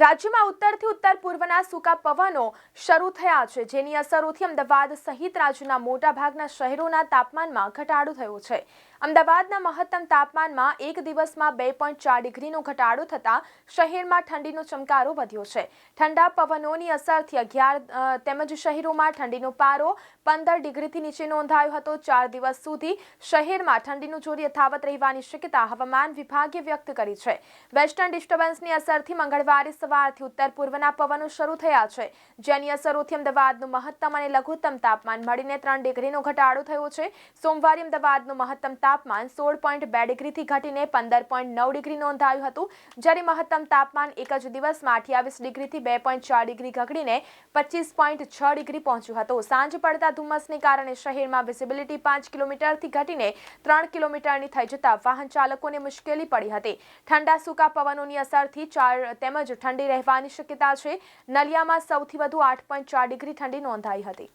રાજ્યમાં ઉત્તરથી ઉત્તર પૂર્વના સૂકા પવનો શરૂ થયા છે, જેની અસરોથી અમદાવાદ સહિત રાજ્યના મોટાભાગના શહેરોના તાપમાનમાં ઘટાડો થયો છે. અમદાવાદના મહત્તમ તાપમાનમાં એક દિવસમાં બે પોઈન્ટ ચાર ડિગ્રીનો ઘટાડો થતાં શહેરમાં ઠંડીનો ચમકારો વધ્યો છે. ઠંડા પવનોની અસરથી અગિયાર તેમજ શહેરોમાં ઠંડીનો પારો પંદર ડિગ્રીથી નીચે નોંધાયો હતો. ચાર દિવસ સુધી શહેરમાં ઠંડીનું જોર યથાવત રહેવાની શક્યતા હવામાન વિભાગે વ્યક્ત કરી છે. વેસ્ટર્ન ડિસ્ટર્બન્સની અસરથી મંગળવારે સવારથી ઉત્તર પૂર્વના પવનો શરૂ થયા છે. જેની અસરોથી અમદાવાદનું મહત્તમ અને લઘુત્તમ તાપમાન મળીને ત્રણ ડિગ્રીનો ઘટાડો થયો છે. સોમવારે અમદાવાદનું મહત્તમ તાપમાન સોળ પોઈન્ટ બે ડિગ્રીથી ઘટીને પંદર પોઈન્ટ નવ ડિગ્રી નોંધાયું હતું. જ્યારે મહત્તમ તાપમાન એક જ દિવસમાં અઠ્યાવીસ ડિગ્રીથી બે પોઈન્ટ ચાર ડિગ્રી ઘટીને પચીસ પોઈન્ટ છ ડિગ્રી પહોંચ્યું હતું. સાંજ પડતા ધુમ્મસને કારણે શહેરમાં વિઝિબિલિટી પાંચ કિલોમીટરથી ઘટીને ત્રણ કિલોમીટરની થઈ જતા વાહન ચાલકોને મુશ્કેલી પડી હતી. ઠંડા સૂકા પવનોની અસરથી ચાર તેમજ ઠંડી રહેવાની શક્યતા છે. નલિયામાં સૌથી વધુ આઠ પોઈન્ટ ચાર ડિગ્રી ઠંડી નોંધાઈ હતી.